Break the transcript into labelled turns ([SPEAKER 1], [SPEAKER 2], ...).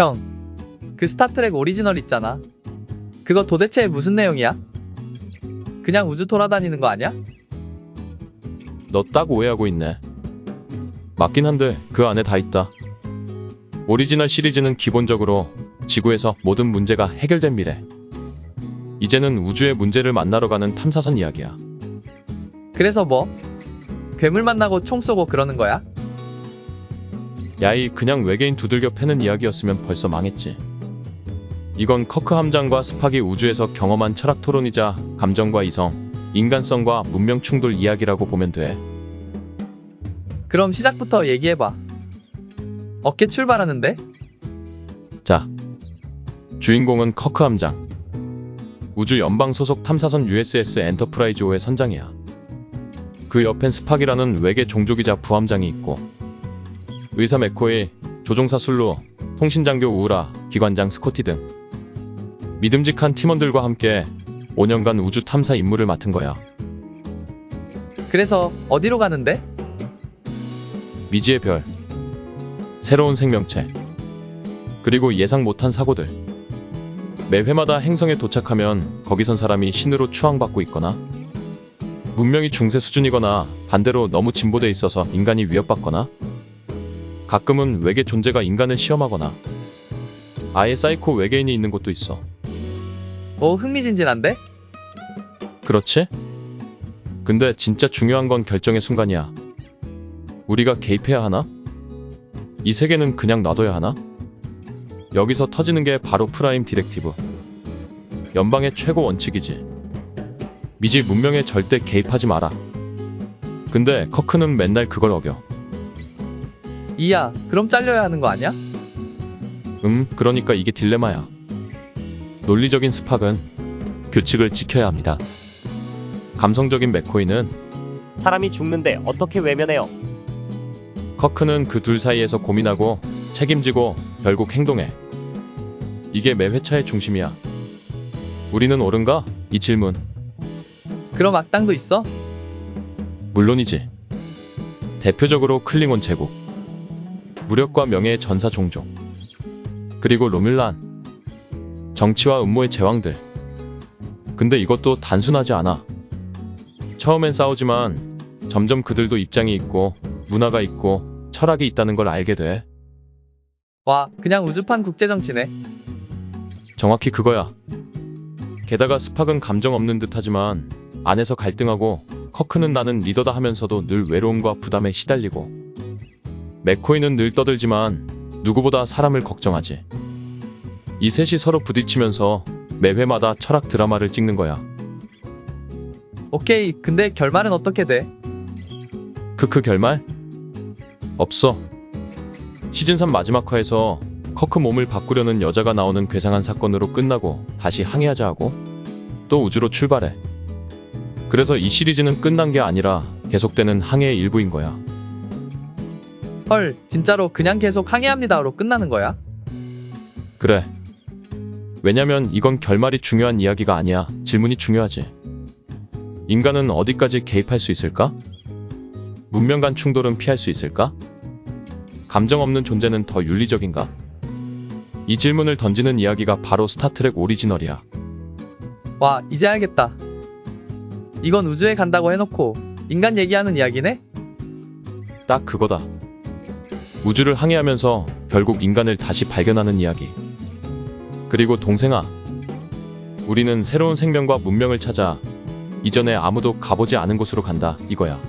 [SPEAKER 1] 형, 그 스타트랙 오리지널 있잖아. 그거 도대체 무슨 내용이야? 그냥 우주 돌아다니는 거 아니야?
[SPEAKER 2] 너 딱 오해하고 있네. 맞긴 한데 그 안에 다 있다. 오리지널 시리즈는 기본적으로 지구에서 모든 문제가 해결된 미래. 이제는 우주의 문제를 만나러 가는 탐사선 이야기야.
[SPEAKER 1] 그래서 뭐? 괴물 만나고 총 쏘고 그러는 거야?
[SPEAKER 2] 야이 그냥 외계인 두들겨 패는 이야기였으면 벌써 망했지. 이건 커크 함장과 스팍이 우주에서 경험한 철학 토론이자 감정과 이성, 인간성과 문명 충돌 이야기라고 보면 돼.
[SPEAKER 1] 그럼 시작부터 얘기해봐. 어깨 출발하는데?
[SPEAKER 2] 자, 주인공은 커크 함장. 우주 연방 소속 탐사선 USS 엔터프라이즈 5의 선장이야. 그 옆엔 스팍이라는 외계 종족이자 부함장이 있고, 의사 맥코이, 조종사 술루, 통신장교 우라, 기관장 스코티 등 믿음직한 팀원들과 함께 5년간 우주 탐사 임무를 맡은 거야.
[SPEAKER 1] 그래서 어디로 가는데?
[SPEAKER 2] 미지의 별, 새로운 생명체, 그리고 예상 못한 사고들. 매 회마다 행성에 도착하면 거기선 사람이 신으로 추앙받고 있거나, 문명이 중세 수준이거나 반대로 너무 진보돼 있어서 인간이 위협받거나, 가끔은 외계 존재가 인간을 시험하거나, 아예 사이코 외계인이 있는 곳도 있어.
[SPEAKER 1] 오, 흥미진진한데?
[SPEAKER 2] 그렇지? 근데 진짜 중요한 건 결정의 순간이야. 우리가 개입해야 하나? 이 세계는 그냥 놔둬야 하나? 여기서 터지는 게 바로 프라임 디렉티브. 연방의 최고 원칙이지. 미지 문명에 절대 개입하지 마라. 근데 커크는 맨날 그걸 어겨.
[SPEAKER 1] 이야, 그럼 잘려야 하는 거 아니야?
[SPEAKER 2] 음, 그러니까 이게 딜레마야. 논리적인 스팍은 규칙을 지켜야 합니다. 감성적인 맥코이는
[SPEAKER 3] 사람이 죽는데 어떻게 외면해요?
[SPEAKER 2] 커크는 그 둘 사이에서 고민하고 책임지고 결국 행동해. 이게 매 회차의 중심이야. 우리는 옳은가? 이 질문.
[SPEAKER 1] 그럼 악당도 있어?
[SPEAKER 2] 물론이지. 대표적으로 클링온 제국. 무력과 명예의 전사 종족. 그리고 로뮬란. 정치와 음모의 제왕들. 근데 이것도 단순하지 않아. 처음엔 싸우지만 점점 그들도 입장이 있고 문화가 있고 철학이 있다는 걸 알게 돼.
[SPEAKER 1] 와, 그냥 우주판 국제정치네.
[SPEAKER 2] 정확히 그거야. 게다가 스팍은 감정 없는 듯 하지만 안에서 갈등하고 커크는 나는 리더다 하면서도 늘 외로움과 부담에 시달리고 맥코이는 늘 떠들지만 누구보다 사람을 걱정하지. 이 셋이 서로 부딪히면서 매 회마다 철학 드라마를 찍는 거야.
[SPEAKER 1] 오케이, 근데 결말은 어떻게 돼?
[SPEAKER 2] 크크 결말? 없어. 시즌 3 마지막 화에서 커크 몸을 바꾸려는 여자가 나오는 괴상한 사건으로 끝나고 다시 항해하자 하고 또 우주로 출발해. 그래서 이 시리즈는 끝난 게 아니라 계속되는 항해의 일부인 거야.
[SPEAKER 1] 헐, 진짜로 그냥 계속 항해합니다로 끝나는 거야?
[SPEAKER 2] 그래. 왜냐면 이건 결말이 중요한 이야기가 아니야. 질문이 중요하지. 인간은 어디까지 개입할 수 있을까? 문명 간 충돌은 피할 수 있을까? 감정 없는 존재는 더 윤리적인가? 이 질문을 던지는 이야기가 바로 스타트랙 오리지널이야.
[SPEAKER 1] 와, 이제 알겠다. 이건 우주에 간다고 해놓고 인간 얘기하는 이야기네?
[SPEAKER 2] 딱 그거다. 우주를 항해하면서 결국 인간을 다시 발견하는 이야기. 그리고 동생아, 우리는 새로운 생명과 문명을 찾아 이전에 아무도 가보지 않은 곳으로 간다 이거야.